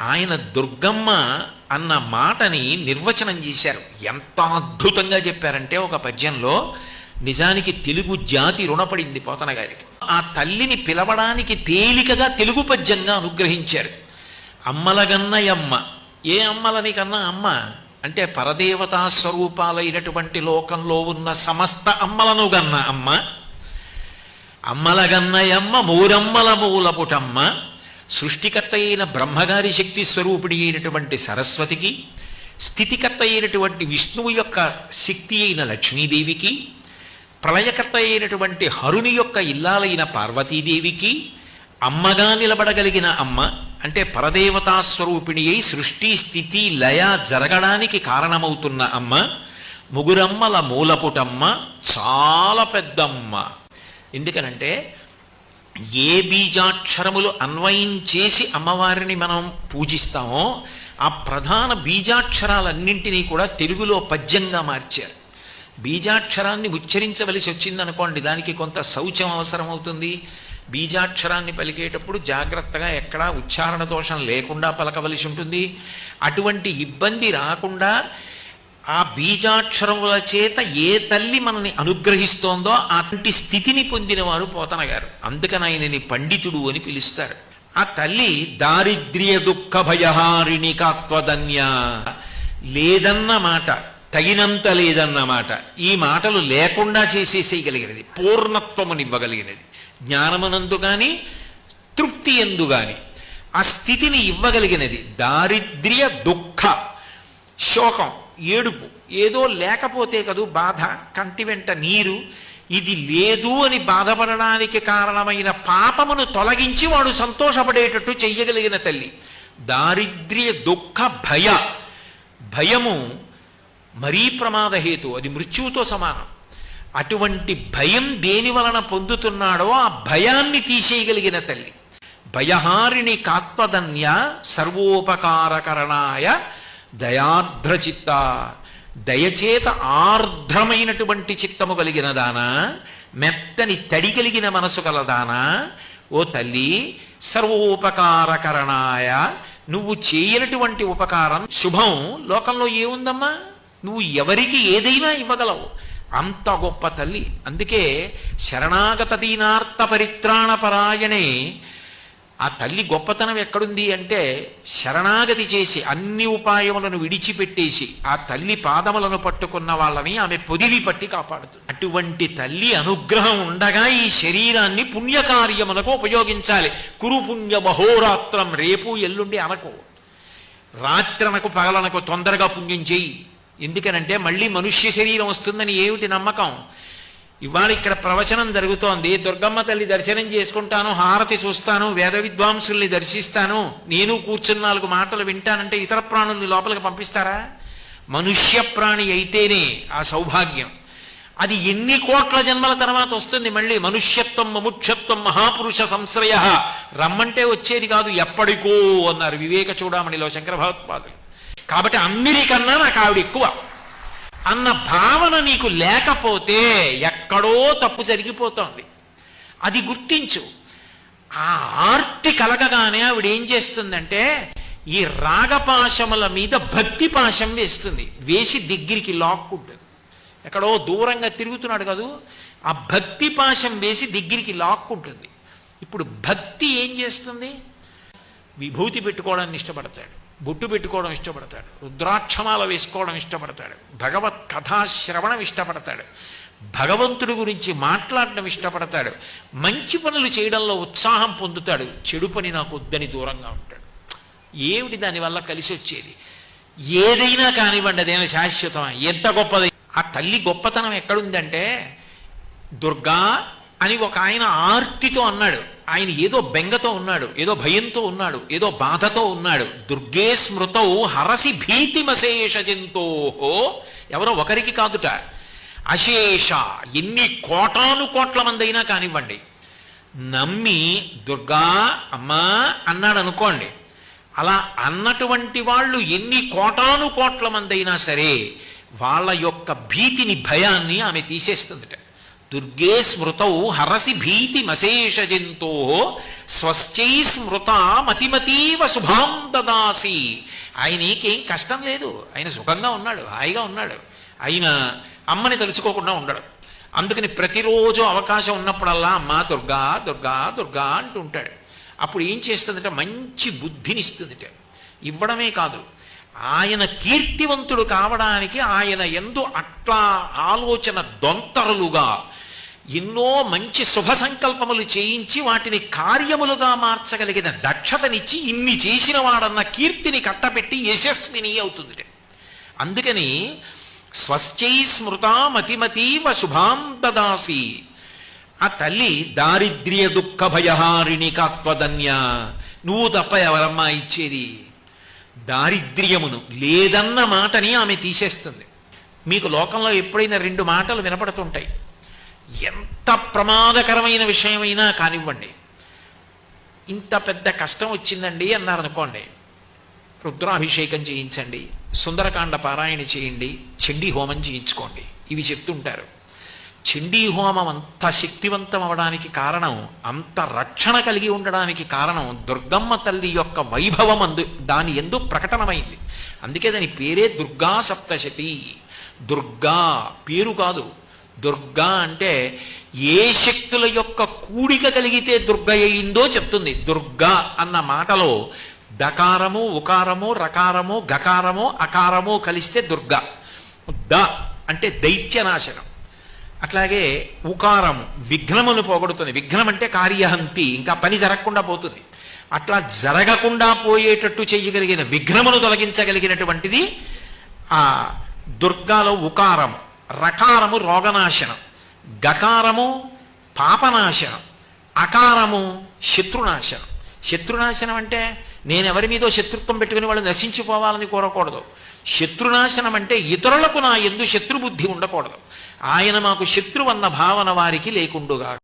ఆయన దుర్గమ్మ అన్న మాటని నిర్వచనం చేశారు. ఎంత అద్భుతంగా చెప్పారంటే ఒక పద్యంలో నిజానికి తెలుగు జాతి రుణపడింది పోతన గారికి. ఆ తల్లిని పిలవడానికి తేలికగా తెలుగు పద్యంగా అనుగ్రహించారు. అమ్మలగన్నయమ్మ ఏ అమ్మలని కన్నా అమ్మ? అంటే పరదేవతా స్వరూపాలైనటువంటి లోకంలో ఉన్న సమస్త అమ్మలను గన్న అమ్మ. అమ్మలగన్నయమ్మ మూరమ్మల మూలపుటమ్మ. సృష్టికర్త అయిన బ్రహ్మగారి శక్తి స్వరూపిణి అయినటువంటి సరస్వతికి స్థితికర్త అయినటువంటి విష్ణువు యొక్క శక్తి అయిన లక్ష్మీదేవికి ప్రళయకర్త అయినటువంటి హరుని యొక్క ఇల్లాలైన పార్వతీదేవికి అమ్మగా నిలబడగలిగిన అమ్మ అంటే పరదేవతా స్వరూపిణి అయి సృష్టి స్థితి లయ జరగడానికి కారణమవుతున్న అమ్మ ముగురమ్మల మూలపుటమ్మ చాలా పెద్దమ్మ. ఎందుకనంటే ఏ బీజాక్షరములు అన్వయం చేసి అమ్మవారిని మనం పూజిస్తామో ఆ ప్రధాన బీజాక్షరాలన్నింటినీ కూడా తెలుగులో పద్యంగా మార్చారు. బీజాక్షరాన్ని ఉచ్చరించవలసి వచ్చిందనుకోండి దానికి కొంత శౌచం అవసరం అవుతుంది బీజాక్షరాన్ని పలికేటప్పుడు జాగ్రత్తగా ఎక్కడా ఉచ్చారణ దోషం లేకుండా పలకవలసి ఉంటుంది. అటువంటి ఇబ్బంది రాకుండా ఆ బీజాక్షరముల చేత ఏ తల్లి మనని అనుగ్రహిస్తోందో అటువంటి స్థితిని పొందిన వారు అందుకని ఆయనని పండితుడు అని పిలుస్తారు. ఆ తల్లి దారిద్ర్య దుఃఖ భయహారిణి కాత్వధన్య లేదన్న మాట తగినంత లేదన్న మాట ఈ మాటలు లేకుండా చేసేసేయగలిగినది పూర్ణత్వమునివ్వగలిగినది. జ్ఞానమునందు కానీ తృప్తి ఎందు కానీ ఆ స్థితిని ఇవ్వగలిగినది. దారిద్ర్య దుఃఖ శోకం. ఏడుపు. ఏదో లేకపోతే కదూ బాధ కంటి వెంట నీరు ఇది లేదు అని బాధపడడానికి కారణమైన పాపమును తొలగించి వాడు సంతోషపడేటట్టు చెయ్యగలిగిన తల్లి. దారిద్ర్య దుఃఖ భయ. భయము మరీ ప్రమాదహేతు అది మృత్యువుతో సమానం. అటువంటి భయం దేని వలన పొందుతున్నాడో ఆ భయాన్ని తీసేయగలిగిన తల్లి. భయహారిణి కాత్వదన్య సర్వోపకారకరణాయ దయార్ద్రచిత్త దయచేత ఆర్ద్రమైనటువంటి చిత్తము కలిగిన దానా మెత్తని తడి కలిగిన మనసు కలదానా ఓ తల్లి సర్వోపకారకరణాయ నువ్వు చేయనటువంటి ఉపకారం శుభం. లోకంలో ఏముందమ్మా? నువ్వు ఎవరికి ఏదైనా ఇవ్వగలవు. అంత గొప్ప తల్లి. అందుకే శరణాగత దీనార్థ పరిత్రాణ పరాయణే ఆ తల్లి గొప్పతనం ఎక్కడుంది అంటే శరణాగతి చేసి అన్ని ఉపాయములను విడిచిపెట్టేసి ఆ తల్లి పాదములను పట్టుకున్న వాళ్ళని ఆమె పొదివి పట్టి కాపాడుతుంది. అటువంటి తల్లి అనుగ్రహం ఉండగా ఈ శరీరాన్ని పుణ్యకార్యములకు ఉపయోగించాలి. కురుపుణ్య మహోరాత్రం రేపు ఎల్లుండి అనకు. రాత్రనకు పగలనకు తొందరగా పుణ్యం చేయి. ఎందుకనంటే మళ్ళీ మనుష్య శరీరం వస్తుందని ఏమిటి నమ్మకం? ఇవాళ ఇక్కడ ప్రవచనం జరుగుతోంది దుర్గమ్మ తల్లి దర్శనం చేసుకుంటాను హారతి చూస్తాను వేద విద్వాంసుల్ని దర్శిస్తాను నేను కూర్చుని నాలుగు మాటలు వింటానంటే ఇతర ప్రాణుల్ని లోపలికి పంపిస్తారా? మనుష్య ప్రాణి అయితేనే ఆ సౌభాగ్యం. అది ఎన్ని కోట్ల జన్మల తర్వాత వస్తుంది మళ్ళీ? మనుష్యత్వం మముక్షత్వం మహాపురుష సంశ్రయ. రమ్మంటే వచ్చేది కాదు ఎప్పటికో అన్నారు వివేక చూడమణిలో శంకర భగవత్పాదులు. కాబట్టి అందరికన్నా నాకు ఆవిడ ఎక్కువ. అన్న భావన నీకు లేకపోతే ఎక్కడో తప్పు జరిగిపోతోంది. అది గుర్తించు. ఆ ఆర్తి కలగగానే ఆవిడ ఏం చేస్తుందంటే ఈ రాగపాశముల మీద భక్తి పాశం వేస్తుంది. వేసి దగ్గరికి లాక్కుంటుంది. ఎక్కడో దూరంగా తిరుగుతున్నాడు కదూ. ఆ భక్తి పాశం వేసి దగ్గరికి లాక్కుంటుంది. ఇప్పుడు భక్తి ఏం చేస్తుంది? విభూతి పెట్టుకోవడాన్ని ఇష్టపడతాడు. బొట్టు పెట్టుకోవడం ఇష్టపడతాడు. రుద్రాక్షమాల వేసుకోవడం ఇష్టపడతాడు. భగవత్ కథాశ్రవణం ఇష్టపడతాడు. భగవంతుడి గురించి మాట్లాడడం ఇష్టపడతాడు. మంచి పనులు చేయడంలో ఉత్సాహం పొందుతాడు. చెడు పని నాకు వద్దని దూరంగా ఉంటాడు. ఏమిటి దానివల్ల కలిసి వచ్చేది? ఏదైనా కానివ్వండి అదేమైనా శాశ్వతమా ఎంత గొప్పది? ఆ తల్లి గొప్పతనం ఎక్కడుందంటే దుర్గా అని ఒక ఆయన ఆర్తితో అన్నాడు. ఆయన ఏదో బెంగతో ఉన్నాడు ఏదో భయంతో ఉన్నాడు ఏదో బాధతో ఉన్నాడు. దుర్గే స్మృతౌ హరసి భీతిమశేష జంతోహో ఎవరో ఒకరికి కాదుట. అశేష ఎన్ని కోటాను కోట్ల మంది అయినా కానివ్వండి. నమ్మి దుర్గా అమ్మా అన్నాడు అనుకోండి అలా అన్నటువంటి వాళ్ళు ఎన్ని కోటాను కోట్ల మంది అయినా సరే వాళ్ళ యొక్క భీతిని భయాన్ని ఆమె తీసేస్తుందిట. దుర్గే స్మృతౌ హరసి భీతి మశేష జంతో స్వస్థై స్మృత మతిమతీవ శుభాం దదాసి ఆయనకేం కష్టం లేదు. ఆయన సుఖంగా ఉన్నాడు హాయిగా ఉన్నాడు. ఆయన అమ్మని తలుచుకోకుండా ఉండడు. అందుకని ప్రతిరోజు అవకాశం ఉన్నప్పుడల్లా అమ్మ దుర్గా దుర్గా దుర్గా అంటూ ఉంటాడు. అప్పుడు ఏం చేస్తుందంటే? మంచి బుద్ధినిస్తుందిట. ఇవ్వడమే కాదు ఆయన కీర్తివంతుడు కావడానికి ఆయన ఎందు అట్లా ఆలోచన దొంతరులుగా ఎన్నో మంచి శుభ సంకల్పములు చేయించి వాటిని కార్యములుగా మార్చగలిగిన దక్షతనిచ్చి ఇన్ని చేసిన వాడన్న కీర్తిని కట్టబెట్టి యశస్విని అవుతుంది అందుకని స్వస్థై స్మృతా మతిమతీవ శుభాం దదాసి. ఆ తల్లి దారిద్ర్య దుఃఖ భయహారిణి కాత్వదన్య నువ్వు తప్ప ఎవరమ్మా ఇచ్చేది? దారిద్ర్యమును లేదన్న మాటని ఆమె తీసేస్తుంది. మీకు లోకంలో ఎప్పుడైనా రెండు మాటలు వినపడుతుంటాయి. ఎంత ప్రమాదకరమైన విషయమైనా కానివ్వండి. ఇంత పెద్ద కష్టం వచ్చిందండి అన్నారనుకోండి. రుద్రాభిషేకం చేయించండి సుందరకాండ పారాయణ చేయండి చండీ హోమం చేయించుకోండి. ఇవి చెప్తుంటారు. చండీ హోమం అంత శక్తివంతం అవడానికి కారణం అంత రక్షణ కలిగి ఉండడానికి కారణం దుర్గమ్మ తల్లి యొక్క వైభవం అందు దాని ఎందు ప్రకటనమైంది. అందుకే దాని పేరే దుర్గా సప్తశతి దుర్గా పేరు కాదు దుర్గా అంటే ఏ శక్తుల యొక్క కూడిక కలిగితే దుర్గ అయిందో చెప్తుంది. దుర్గా అన్న మాటలో దకారము ఉకారము రకారము గకారము అకారము కలిస్తే దుర్గ. ద అంటే దైత్యనాశనం. అట్లాగే ఉకారము విఘ్నమును పోగొడుతుంది. విఘ్నం అంటే కార్యహంతి ఇంకా పని జరగకుండా పోతుంది. అట్లా జరగకుండా పోయేటట్టు చేయగలిగిన విఘ్నమును తొలగించగలిగినటువంటిది ఆ దుర్గాలో ఉకారము. రకారము రోగనాశనం. గకారము పాపనాశనం. అకారము శత్రునాశనం. శత్రునాశనం అంటే నేను ఎవరి మీదో శత్రుత్వం పెట్టుకుని వాళ్ళు నశించిపోవాలని కోరకూడదు. శత్రునాశనం అంటే ఇతరులకు నా ఎందు శత్రుబుద్ధి ఉండకూడదు. ఆయన మాకు శత్రువన్న భావన వారికి లేకుండుగా